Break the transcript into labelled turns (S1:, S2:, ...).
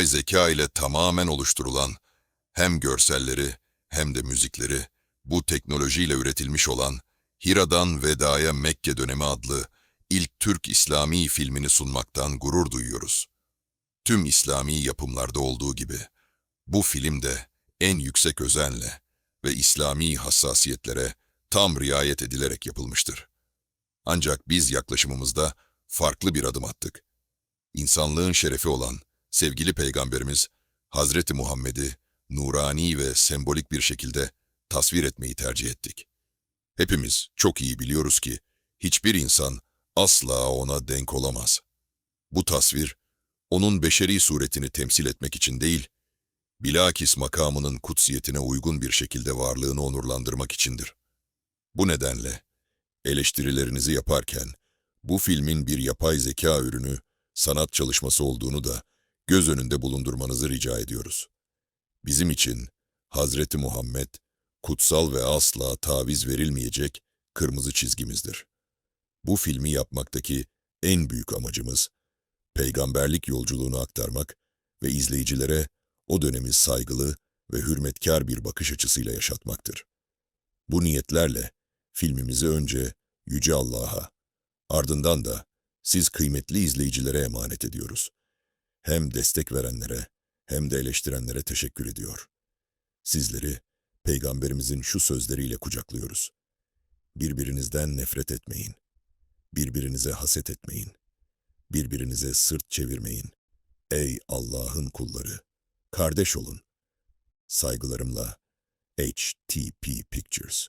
S1: zeka ile tamamen oluşturulan, hem görselleri hem de müzikleri bu teknolojiyle üretilmiş olan Hira'dan Veda'ya Mekke dönemi adlı ilk Türk İslami filmini sunmaktan gurur duyuyoruz. Tüm İslami yapımlarda olduğu gibi bu film de en yüksek özenle ve İslami hassasiyetlere tam riayet edilerek yapılmıştır. Ancak biz yaklaşımımızda farklı bir adım attık. İnsanlığın şerefi olan sevgili peygamberimiz Hazreti Muhammed'i nurani ve sembolik bir şekilde tasvir etmeyi tercih ettik. Hepimiz çok iyi biliyoruz ki hiçbir insan asla ona denk olamaz. Bu tasvir, onun beşeri suretini temsil etmek için değil, bilakis makamının kutsiyetine uygun bir şekilde varlığını onurlandırmak içindir. Bu nedenle eleştirilerinizi yaparken bu filmin bir yapay zeka ürünü, sanat çalışması olduğunu da göz önünde bulundurmanızı rica ediyoruz. Bizim için Hazreti Muhammed kutsal ve asla taviz verilmeyecek kırmızı çizgimizdir. Bu filmi yapmaktaki en büyük amacımız peygamberlik yolculuğunu aktarmak ve izleyicilere o dönemi saygılı ve hürmetkar bir bakış açısıyla yaşatmaktır. Bu niyetlerle filmimizi önce Yüce Allah'a, ardından da siz kıymetli izleyicilere emanet ediyoruz. Hem destek verenlere hem de eleştirenlere teşekkür ediyor. Sizleri Peygamberimizin şu sözleriyle kucaklıyoruz. Birbirinizden nefret etmeyin. Birbirinize haset etmeyin. Birbirinize sırt çevirmeyin. Ey Allah'ın kulları! Kardeş olun. Saygılarımla HTP Pictures